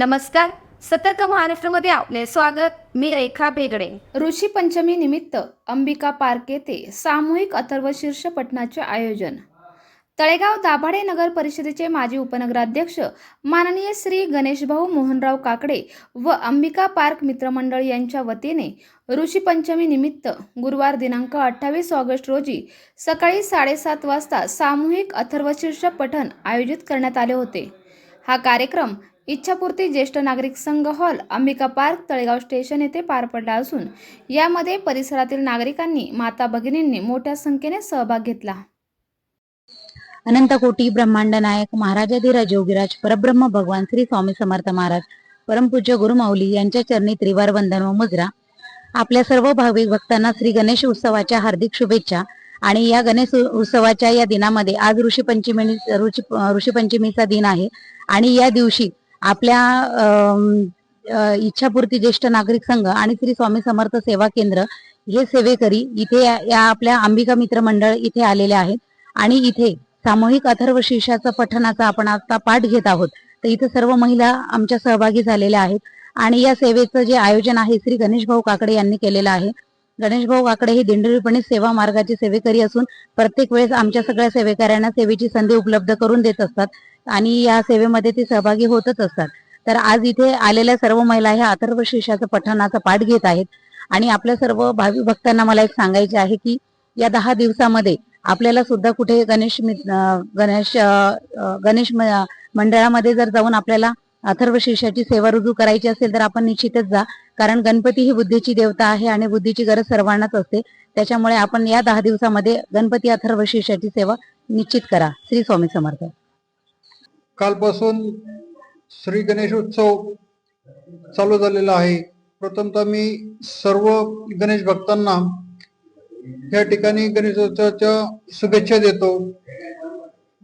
नमस्कार. सतर्क महाराष्ट्रामध्ये आपले स्वागत. मी रेखा बेगडे ऋषी पंचमी निमित्त अंबिका पार्क येथे सामूहिक अथर्वशीर्ष पठणाचे आयोजन. तळेगाव दाभाडे नगर परिषदेचे माजी उपनगराध्यक्ष माननीय श्री गणेशभाऊ मोहनराव काकडे व अंबिका पार्क मित्रमंडळ यांच्या वतीने ऋषी पंचमी निमित्त गुरुवार दिनांक अठ्ठावीस ऑगस्ट रोजी सकाळी साडेसात वाजता सामूहिक अथर्वशीर्ष पठण आयोजित करण्यात आले होते. हा कार्यक्रम इच्छापूर्ती ज्येष्ठ नागरिक संघ hall Ambika park Talegaon station येथे पार पडला असून यामध्ये परिसरातील नागरिकांनी माता भगिनींनी मोठ्या संख्येने सहभाग घेतला. अनंत कोटी ब्रह्मांड नायक महाराजाधिराज योगीराज परब्रह्म भगवान श्री स्वामी समर्थ महाराज परमपूज्य गुरुमाऊली यांच्या चरणी त्रिवार वंदन व मुजरा आपल्या सर्व भाविक भक्तांना श्री गणेश उत्सवाच्या हार्दिक शुभेच्छा आणि या गणेश उत्सवाच्या या दिनामध्ये आज ऋषी पंचमी ऋषी पंचमीचा दिन आहे आणि या दिवशी आपल्या इच्छापूर्ती ज्येष्ठ नागरिक संघ आणि श्री स्वामी समर्थ सेवा केंद्र हे सेवेकरी इथे या या आपल्या अंबिका मित्र मंडळ इथे आलेले आहेत. आणि इथे सामूहिक अथर्व शीर्षाचं पठणाचा आपण आता पाठ घेत आहोत. तर इथे सर्व महिला आमच्या सहभागी झालेल्या आहेत. आणि या सेवेचं जे आयोजन आहे श्री गणेश भाऊ काकडे यांनी केलेलं आहे. गणेश भाऊ काकडे हे दिंडोरीपणे सेवा मार्गाचे सेवेकरी असून प्रत्येक वेळेस आमच्या सगळ्या सेवेकऱ्यांना सेवेची संधी उपलब्ध करून देत असतात आणि या सेवेमध्ये ते सहभागी होतच असतात. तर आज इथे आलेल्या सर्व महिला ह्या अथर्व शीर्षाचं पठणाचा पाठ घेत आहेत. आणि आपल्या सर्व भावी भक्तांना मला एक सांगायचे आहे की या दहा दिवसामध्ये आपल्याला सुद्धा कुठे गणेश गणेश गणेश मंडळामध्ये जर जाऊन आपल्याला अथर्व शीर्षाची सेवा रुजू करायची असेल तर आपण निश्चितच जा. कारण गणपती ही बुद्धीची देवता आहे आणि बुद्धीची गरज सर्वांनाच असते. त्याच्यामुळे आपण या दहा दिवसामध्ये गणपती अथर्व शीर्षाची सेवा निश्चित करा. श्री स्वामी समर्थ. कालपासून श्री गणेश उत्सव चालू झालेला आहे. प्रथमतः मी सर्व गणेश भक्तांना या ठिकाणी गणेशोत्सवाच्या शुभेच्छा देतो.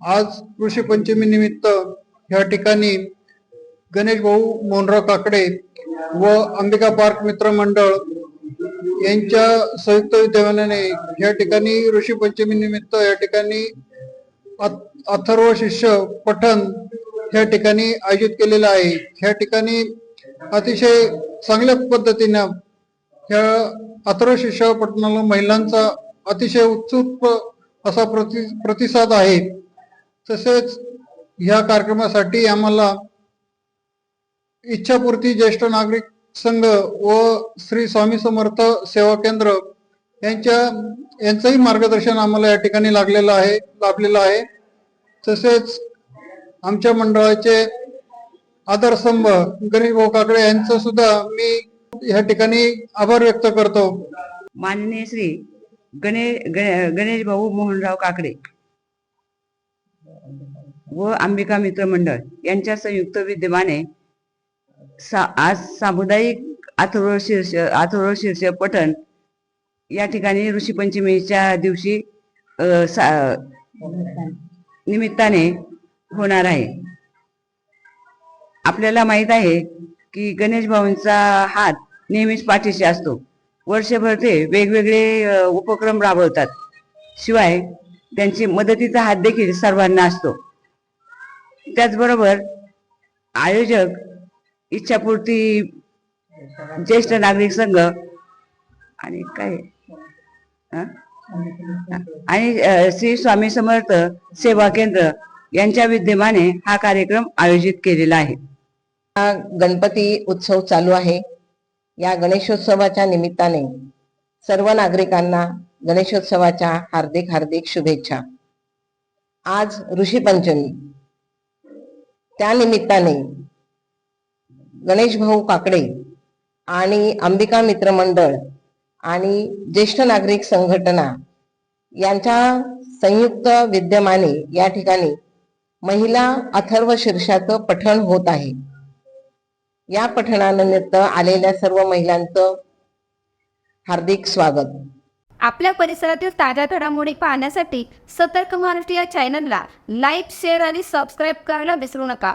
आज ऋषी पंचमी निमित्त या ठिकाणी गणेश भाऊ मोहनराव काकडे व अंबिका पार्क मित्र मंडळ यांच्या संयुक्त विद्यमानाने या ठिकाणी ऋषी पंचमी निमित्त या ठिकाणी अथर्व शिष्य पठण या ठिकाणी आयोजित केलेलं आहे. या ठिकाणी अतिशय चांगल्या पद्धतीनं या अथर्व शिष्य पठणाला महिलांचा अतिशय उत्सुक असा प्रति प्रतिसाद आहे. तसेच ह्या कार्यक्रमासाठी आम्हाला इच्छापूर्ती ज्येष्ठ नागरिक संघ व श्री स्वामी समर्थ सेवा केंद्र यांच्या यांचंही मार्गदर्शन आम्हाला या ठिकाणी लागलेलं आहे लाभलेलं आहे. तसेच आमच्या मंडळाचे आधारस्तंभ गणेश भाऊ काकडे यांचं सुद्धा मी या ठिकाणी आभार व्यक्त करतो. माननीय श्री गणेश ग- गणेश भाऊ मोहनराव काकडे व अंबिका मित्र मंडळ यांच्या संयुक्त विद्यमाने सा आज सामुदायिक अथर्व शीर्ष अथर्व शीर्ष पठण या ठिकाणी ऋषीपंचमीच्या दिवशी सा- निमित्ताने होणार आहे. आपल्याला माहीत आहे की गणेश भाऊंचा हात नेहमीच पाठीशी असतो. वर्षभर ते वेगवेगळे उपक्रम राबवतात. शिवाय त्यांची मदतीचा हात देखील सर्वांना असतो. त्याचबरोबर आयोजक इच्छापूर्ती ज्येष्ठ नागरिक संघ आणि काय? आणि श्री स्वामी समर्थ सेवा केंद्र यांच्या विद्यमाने हा कार्यक्रम आयोजित केलेला आहे. हा गणपती उत्सव चालू आहे. या गणेशोत्सवाच्या निमित्ताने सर्व नागरिकांना गणेशोत्सवाच्या हार्दिक हार्दिक शुभेच्छा. आज ऋषी पंचमी. त्या निमित्ताने गणेश भाऊ काकडे आणि अंबिका मित्र मंडळ आणि ज्येष्ठ नागरिक संघटना यांच्या संयुक्त विद्यमाने या ठिकाणी महिला अथर्व शीर्षाचं पठण होत आहे. या पठणानिमित्त आलेल्या सर्व महिलांचं हार्दिक स्वागत. आपल्या परिसरातील ताज्या घडामोडी पाहण्यासाठी सतर्क महाराष्ट्र या चॅनलला लाईक शेअर आणि सबस्क्राईब करायला विसरू नका.